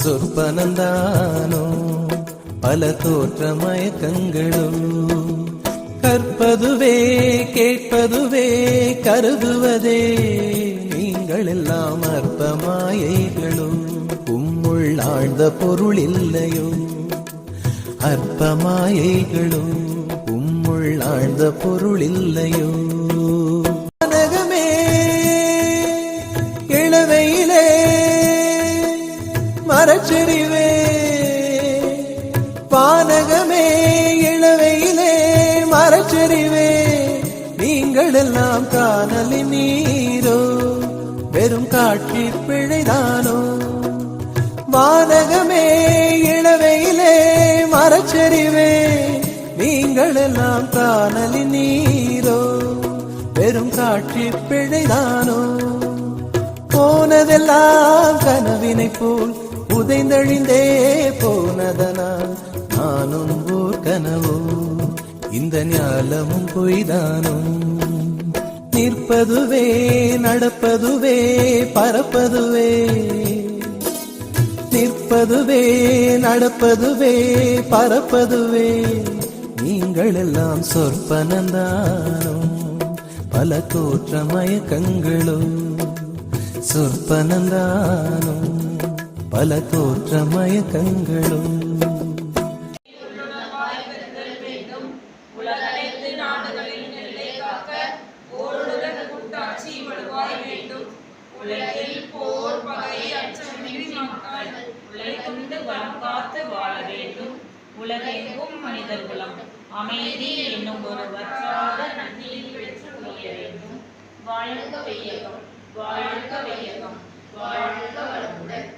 சொற்பனந்தானோ பல தோற்ற கற்பதுவே கேட்பதுவே கருதுவதே நீங்கள் எல்லாம் அற்ப மாயைகளும் உம்முள் ஆழ்ந்த பொருள் இல்லையோ அற்ப மாயைகளும் உம்முள் ஆழ்ந்த பொருள் இல்லையோ மரச்செறிவே பானகமே இளவையிலே மரச்செறிவே நீங்கள் எல்லாம் காணலின் நீரோ வெறும் காட்சி பிழைதானோ? வானகமே இளவையிலே மரச்செறிவே நீங்கள் எல்லாம் காணலின் நீரோ வெறும் காட்சி பிழைதானோ? போனதெல்லாம் கனவினை போல் புதைந்தழிந்தே போனதனால் நானும் ஓர் கனவோ இந்த ஞாலமும் பொய்தானோ? நிற்பதுவே நடப்பதுவே பறப்பதுவே நிற்பதுவே நடப்பதுவே பறப்பதுவே நீங்கள் எல்லாம் சொற்பனந்தானோ? பல தோற்ற மயக்கங்களோ சொற்பனந்தானோ? பல தோற்ற மயக்கங்களும் வளம் காத்து வாழ வேண்டும் உலகெங்கும் மனிதர்குலம் அமைதி என்னும் ஒரு வற்றாத நன்னியில் பெற்று கொள்ள வேண்டும் வாழ்க வையகம் வாழ்க வையகம் வாழ்க வளமுடன்